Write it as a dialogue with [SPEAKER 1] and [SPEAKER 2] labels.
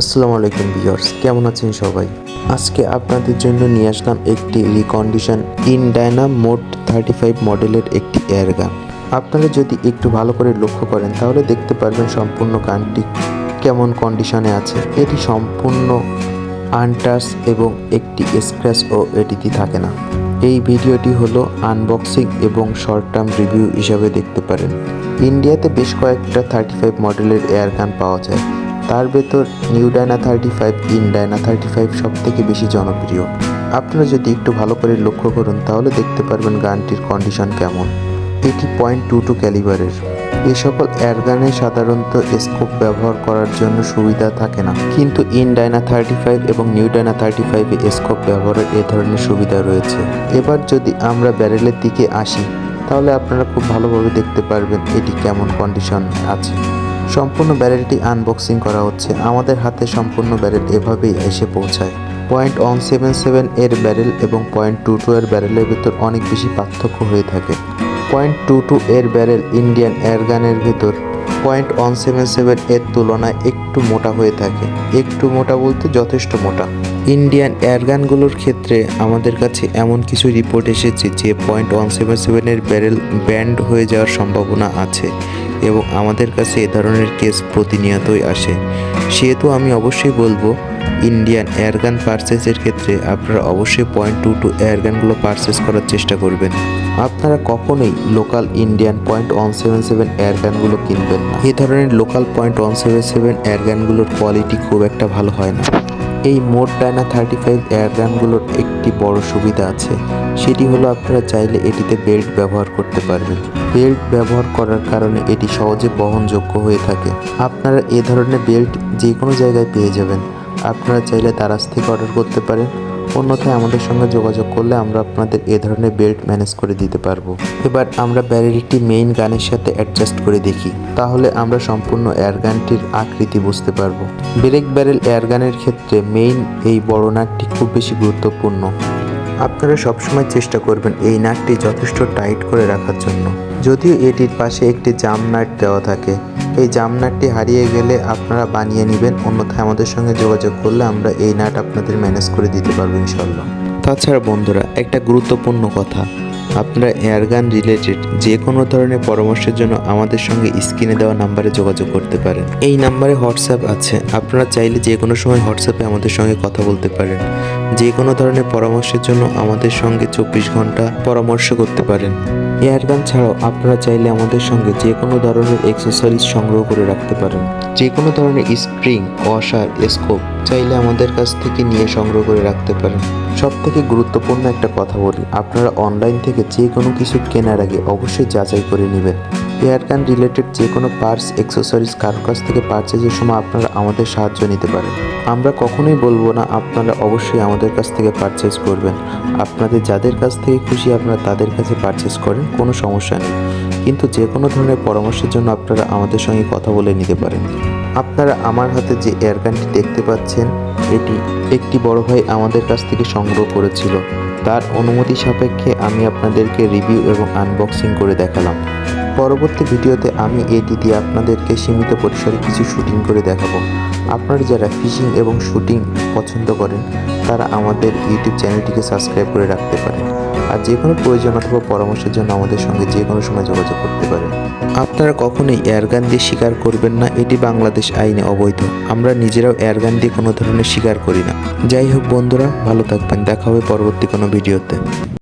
[SPEAKER 1] আসসালামু আলাইকুম ভিউয়ার্স, কেমন আছেন সবাই? আজকে আপনাদের জন্য নিয়ে আসলাম একটি recondition in Diana mod thirty five মডেলের একটি এয়ার গান আপনারা যদি একটু ভালো করে লক্ষ্য করেন, তাহলে দেখতে পারবেন সম্পূর্ণ গানটি কেমন কন্ডিশনে আছে। এটি সম্পূর্ণ আনটাস এবং একটি স্ক্র্যাচ ও এটিতে থাকে না। এই ভিডিওটি হলো আনবক্সিং এবং শর্ট টার্ম রিভিউ হিসাবে দেখতে পারেন। ইন্ডিয়াতে বেশ কয়েকটা থার্টি ফাইভ মডেলের এয়ার গান পাওয়া যায়। তার ভেতর new Diana thirty five, in Diana thirty five সব থেকে বেশি জনপ্রিয়। আপনারা যদি একটু ভালো করে লক্ষ্য করুন, তাহলে দেখতে পারবেন গানটির কন্ডিশন কেমন। এটি পয়েন্ট টু টু ক্যালিবারের এ সকল এয়ারগানে সাধারণত স্কোপ ব্যবহার করার জন্য সুবিধা থাকে না। কিন্তু ইন ডায়না থার্টি ফাইভ এবং নিউ ডায়না থার্টি ফাইভে স্কোপ ব্যবহারের এ ধরনের সুবিধা রয়েছে। এবার যদি আমরা ব্যারেলের দিকে আসি, তাহলে আপনারা খুব ভালোভাবে দেখতে পারবেন এটি কেমন কন্ডিশন আছে। সম্পূর্ণ ব্যারেলটি আনবক্সিং করা হচ্ছে। আমাদের হাতে সম্পূর্ণ ব্যারেল এভাবেই এসে পৌঁছায়। পয়েন্ট ওয়ান সেভেন সেভেন এর ব্যারেল এবং পয়েন্ট টু টু এর ব্যারেলের ভিতর অনেক বেশি পার্থক্য হয়ে থাকে। পয়েন্ট টু টু এর ব্যারেল ইন্ডিয়ান এয়ারগানের ভেতর পয়েন্ট ওয়ান সেভেন সেভেন এর তুলনায় একটু মোটা হয়ে থাকে। একটু মোটা বলতে যথেষ্ট মোটা। ইন্ডিয়ান এয়ারগানগুলোর ক্ষেত্রে আমাদের কাছে এমন কিছু রিপোর্ট এসেছে যে পয়েন্ট ওয়ান সেভেন সেভেনের ব্যারেল ব্যান্ড হয়ে যাওয়ার সম্ভাবনা আছে। এবং আমাদের কাছে এ ধরনের কেস প্রতিনিয়তই আসে। সেহেতু আমি অবশ্যই বলব ইন্ডিয়ান এয়ারগান পারচেসের ক্ষেত্রে আপনারা অবশ্যই পয়েন্ট টু টু এয়ারগানগুলো পারচেস করার চেষ্টা করবেন। আপনারা কখনোই local Indian point one seven seven এয়ারগানগুলো কিনবেন না। এই ধরনের local point one seven seven এয়ারগানগুলোর quality খুব একটা ভালো হয় না। এই মোট ডায়না থার্টি ফাইভ এয়ারগানগুলোর একটি বড় সুবিধা আছে। সেটি হলো আপনারা চাইলে এটিতে বেল্ট ব্যবহার করতে পারবেন। বেল্ট ব্যবহার করার কারণে এটি সহজে বহনযোগ্য হয়ে থাকে। আপনারা এ ধরনের বেল্ট যে কোনো জায়গায় পেয়ে যাবেন। আপনারা চাইলে তারাজ থেকে অর্ডার করতে পারেন। অন্যথায় আমাদের সঙ্গে যোগাযোগ করলে আমরা আপনাদের এ ধরনের বেল্ট ম্যানেজ করে দিতে পারব। এবার আমরা ব্যারেলটি মেইন গানের সাথে অ্যাডজাস্ট করে দেখি। তাহলে আমরা সম্পূর্ণ এয়ারগানটির আকৃতি বুঝতে পারব। ব্রেক ব্যারেল এয়ারগানের ক্ষেত্রে মেইন এই বড় নাটটি খুব বেশি গুরুত্বপূর্ণ। আপনারা সবসময় চেষ্টা করবেন এই নাটটি যথেষ্ট টাইট করে রাখার জন্য। যদিও এটির পাশে একটি জাম নাট দেওয়া থাকে এই জাম নাটটি হারিয়ে গেলে আপনারা বানিয়ে নেবেন। অন্যথায় আমাদের সঙ্গে যোগাযোগ করলে আমরা এই নাট আপনাদের ম্যানেজ করে দিতে পারব ইনশাল্লাহ তাছাড়া বন্ধুরা, একটা গুরুত্বপূর্ণ কথা। আপনারা এয়ারগান রিলেটেড যে কোনো ধরনের পরামর্শের জন্য আমাদের সঙ্গে স্ক্রিনে দেওয়া নাম্বারে যোগাযোগ করতে পারেন। এই নাম্বারে হোয়াটসঅ্যাপ আছে। আপনারা চাইলে যে কোনো সময় হোয়াটসঅ্যাপে আমাদের সঙ্গে কথা বলতে পারেন। যে কোনো ধরনের পরামর্শের জন্য আমাদের সঙ্গে চব্বিশ ঘণ্টা পরামর্শ করতে পারেন। এয়ারগান ছাড়াও আপনারা চাইলে আমাদের সঙ্গে যে কোনো ধরনের এক্সেসরিজ সংগ্রহ করে রাখতে পারেন। যে কোনো ধরনের স্প্রিং ওয়াশার স্কোপ চাইলে আমাদের কাছ থেকে নিয়ে সংগ্রহ করে রাখতে পারেন। সব থেকে গুরুত্বপূর্ণ একটা কথা বলি, আপনারা অনলাইন থেকে যে কোনো কিছু কেনার আগে অবশ্যই যাচাই করে নেবেন। এয়ারগান রিলেটেড যে কোনো পার্টস অ্যাক্সেসরিজ কারোর কাছ থেকে পারচেজের সময় আপনারা আমাদের সাহায্য নিতে পারেন। আমরা কখনোই বলব না, আপনারা অবশ্যই আমাদের কাছ থেকে পারচেজ করবেন। আপনাদের যাদের কাছ থেকে খুশি, আপনারা তাদের কাছে পারচেজ করেন, কোনো সমস্যা নেই। কিন্তু যে কোনো ধরনের পরামর্শের জন্য আপনারা আমাদের সঙ্গে কথা বলে নিতে পারেন। আপনারা আমার হাতে যে এয়ারগানটি দেখতে পাচ্ছেন, এটি একটি বড় ভাই আমাদের কাছ থেকে সংগ্রহ করেছিল। তার অনুমতি সাপেক্ষে আমি আপনাদেরকে রিভিউ এবং আনবক্সিং করে দেখালাম। পরবর্তী ভিডিওতে আমি এটি দিয়ে আপনাদেরকে সীমিত পরিসরে কিছু শুটিং করে দেখাবো। আপনারা যারা ফিশিং এবং শুটিং পছন্দ করেন, তারা আমাদের ইউটিউব চ্যানেলটিকে সাবস্ক্রাইব করে রাখতে পারেন। আর যে কোনো প্রয়োজন অথবা পরামর্শের জন্য আমাদের সঙ্গে যে কোনো সময় যোগাযোগ করতে পারেন। আপনারা কখনোই এয়ারগান দিয়ে শিকার করবেন না, এটি বাংলাদেশ আইনে অবৈধ। আমরা নিজেরাও এয়ারগান দিয়ে কোনো ধরনের শিকার করি না। যাই হোক বন্ধুরা, ভালো থাকবেন। দেখা হবে পরবর্তী কোনো ভিডিওতে।